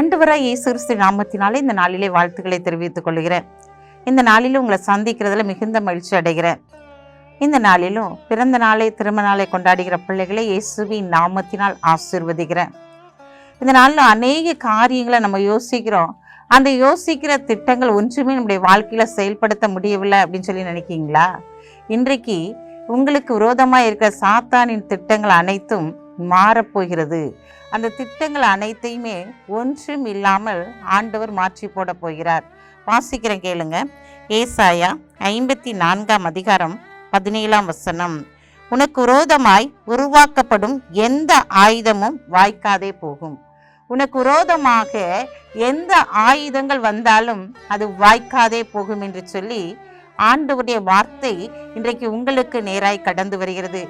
ஆண்டவராய் இயேசு கிறிஸ்து நாமத்தினாலே இந்த நாளிலே வாழ்த்துக்களை தெரிவித்துக் கொள்கிறேன். இந்த நாளிலும் உங்களை சந்திக்கிறதுல மிகுந்த மகிழ்ச்சி அடைகிறேன். இந்த நாளிலும் பிறந்த நாளை திருமண நாளை கொண்டாடுகிற பிள்ளைகளை இயேசுவின் நாமத்தினால் ஆசீர்வதிக்கிறேன். இந்த நாளில் அநேக காரியங்களை நம்ம யோசிக்கிறோம். அந்த யோசிக்கிற திட்டங்கள் ஒன்றுமே நம்முடைய வாழ்க்கையில் செயல்படுத்த முடியவில்லை அப்படின்னு சொல்லி நினைக்கிங்களா இன்றைக்கு உங்களுக்கு விரோதமாக இருக்கிற சாத்தானின் திட்டங்கள் அனைத்தும் மாறப்போகிறது. அந்த திட்டங்கள் அனைத்தையுமே ஒன்றும் இல்லாமல் ஆண்டவர் மாற்றி போட போகிறார். வாசிக்கிறேன் கேளுங்க. ஏசாயா ஐம்பத்தி நான்காம் அதிகாரம் பதினேழாம் வசனம். உனக்கு விரோதமாய் உருவாக்கப்படும் எந்த ஆயுதமும் வாய்க்காதே போகும். உனக்கு விரோதமாக எந்த ஆயுதங்கள் வந்தாலும் அது வாய்க்காதே போகும் என்று சொல்லி ஆண்டவருடைய வார்த்தை இன்றைக்கு உங்களுக்கு நேராய் கடந்து வருகிறது.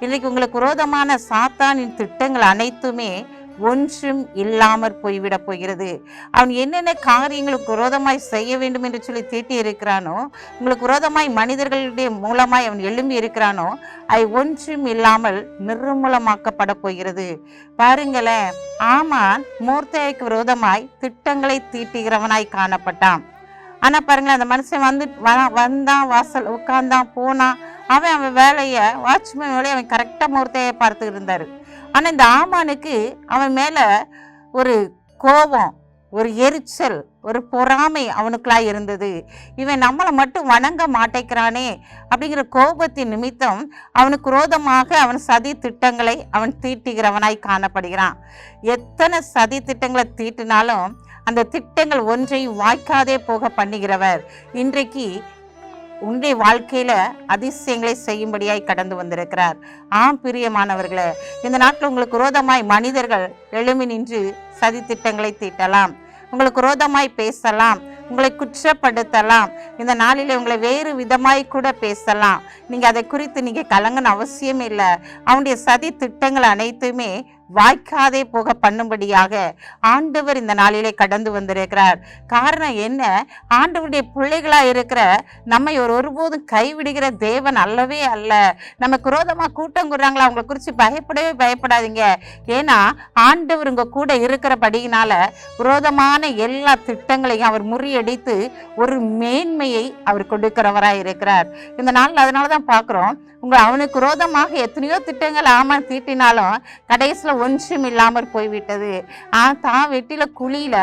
இன்றைக்கு உங்களுக்கு விரோதமான சாத்தானின் திட்டங்கள் அனைத்துமே ஒன்றும் இல்லாமற் போய்விடப் போகிறது. அவன் என்னென்ன காரியங்களுக்கு விரோதமாய் செய்ய வேண்டும் என்று சொல்லி தீட்டி இருக்கிறானோ உங்களுக்கு விரோதமாய் மனிதர்களுடைய மூலமாய் அவன் எழும்பி இருக்கிறானோ அது ஒன்றும் இல்லாமல் நிர்மூலமாக்கப்பட போகிறது. பாருங்களேன் ஆமான் மூர்த்தைக்கு விரோதமாய் திட்டங்களை தீட்டுகிறவனாய் காணப்பட்டான். ஆனால் பாருங்களேன் அந்த மனுஷன் வந்து வ- வந்தான் வாசல் உட்கார்ந்தான் போனான். அவன் அவன் வேலையை வாட்ச்மேன் வேலையை அவன் கரெக்டாக மூர்த்தையை பார்த்துக்கிட்டு இருந்தார். ஆனால் இந்த ஆமானுக்கு அவன் மேலே ஒரு கோபம் ஒரு எரிச்சல் ஒரு பொறாமை அவனுக்குள்ளாய் இருந்தது. இவன் நம்மளை மட்டும் வணங்க மாட்டேங்கிறானே அப்படிங்கிற கோபத்தின் நிமித்தம் அவனுக்கு குரோதமாக அவன் சதி திட்டங்களை அவன் தீட்டுகிறவனாய் காணப்படுகிறான். எத்தனை சதி திட்டங்களை தீட்டினாலும் அந்த திட்டங்கள் ஒன்றையும் வாய்க்காதே போக பண்ணுகிறவர். இன்றைக்கு உன்னுடைய வாழ்க்கையில் அதிசயங்களை செய்யும்படியாய் கடந்து வந்திருக்கிறார். ஆம் பிரியமானவர்களே இந்த நாட்டில் உங்களுக்கு விரோதமாய் மனிதர்கள் எழுமி நின்று சதி திட்டங்களை தீட்டலாம். உங்களுக்கு விரோதமாய் பேசலாம். உங்களை குற்றப்படுத்தலாம். இந்த நாளில் உங்களை வேறு விதமாய் கூட பேசலாம். நீங்கள் அதை குறித்து நீங்கள் கலங்கன அவசியம் இல்லை. அவனுடைய சதி திட்டங்கள் அனைத்துமே வாய்க்காதே போக பண்ணும்படியாக ஆண்டவர் இந்த நாளிலே கடந்து வந்திருக்கிறார். காரணம் என்ன? ஆண்டவருடைய பிள்ளைகளாக இருக்கிற நம்மை ஒரு ஒருபோதும் கைவிடுகிற தேவன் அல்லவே அல்ல. நம்ம குரோதமாக கூட்டம் கூடுறாங்களா? அவங்களை குறித்து பயப்படவே பயப்படாதீங்க. ஏன்னா ஆண்டவர் உங்க கூட இருக்கிறபடியினால குரோதமான எல்லா திட்டங்களையும் அவர் முறியடித்து ஒரு மேன்மையை அவர் கொடுக்கிறவராக இருக்கிறார். இந்த நாளில் அதனால தான் பார்க்குறோம். உங்கள் அவனுக்கு குரோதமாக எத்தனையோ திட்டங்கள் ஆமாம் தீட்டினாலும் கடைசியில் ஒன்றும் இல்லாமற் போய்விட்டது. ஆ தான் வெட்டில குழியில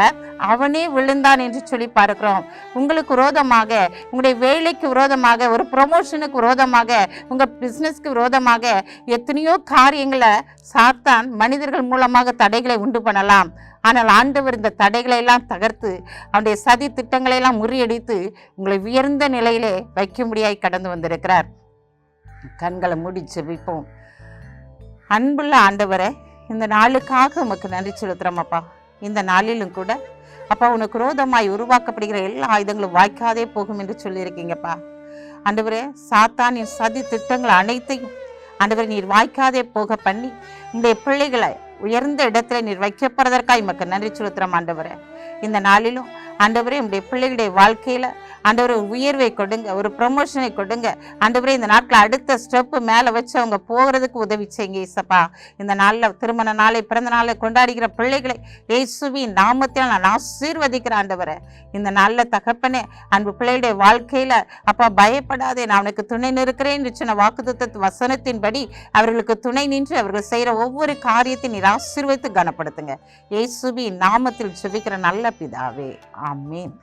அவனே விழுந்தான் என்று சொல்லி பார்க்கிறோம். உங்களுக்கு விரோதமாக உங்களுடைய வேலைக்கு விரோதமாக ஒரு ப்ரொமோஷனுக்கு விரோதமாக உங்க பிஸ்னஸ்க்கு விரோதமாக எத்தனையோ காரியங்களை சாத்தான் மனிதர்கள் மூலமாக தடைகளை உண்டு பண்ணலாம். ஆனால் ஆண்டவர் இந்த தடைகளை எல்லாம் தகர்த்து அவனுடைய சதி திட்டங்களை எல்லாம் முறியடித்து உங்களை உயர்ந்த நிலையிலே வைக்கும்படியாய் கடந்து வந்திருக்கிறார். கண்களை மூடி செவிப்போம் அன்புள்ள ஆண்டவரை இந்த நாளுக்காக உமக்கு நன்றி செலுத்துகிறோம் அப்பா. இந்த நாளிலும் கூட அப்பா உனக்கு ரோதமாய் உருவாக்கப்படுகிற எல்லா ஆயுதங்களும் வாய்க்காதே போகும் என்று சொல்லியிருக்கீங்கப்பா. ஆண்டவரே சாத்தானின் சதி திட்டங்கள் அனைத்தையும் ஆண்டவரே நீர் வாய்க்காதே போக பண்ணி உங்களுடைய பிள்ளைகளை உயர்ந்த இடத்துல நீர் வைக்கப்படுறதற்காக உமக்கு நன்றி செலுத்துகிறோம் ஆண்டவரே. இந்த நாளிலும் ஆண்டவரே உங்களுடைய பிள்ளைகளுடைய வாழ்க்கையில் ஆண்டவரே ஒரு உயர்வை கொடுங்க ஒரு ப்ரொமோஷனை கொடுங்க. ஆண்டவரே இந்த நாட்டில் அடுத்த ஸ்டெப்பு மேலே வச்சு அவங்க போகிறதுக்கு உதவி செய்யுங்க இசப்பா இந்த நாளில் திருமண நாளை பிறந்த நாளை கொண்டாடுகிற பிள்ளைகளை இயேசுவின் நாமத்தில் நான் ஆசீர்வதிக்கிறேன் ஆண்டவரை. இந்த நாளில் தகப்பனே அன்பு பிள்ளைகளுடைய வாழ்க்கையில் அப்பா பயப்படாதே நான் அவனுக்கு துணை நிற்கிறேன் என்று சொன்ன வாக்குத்தத்த வசனத்தின்படி அவர்களுக்கு துணை நின்று அவர்கள் செய்கிற ஒவ்வொரு காரியத்தையும் நீர் ஆசீர்வதித்து கனப்படுத்துங்க. இயேசுவின் நாமத்தில் சுபிக்கிற நல்ல பிதாவே ஆமென்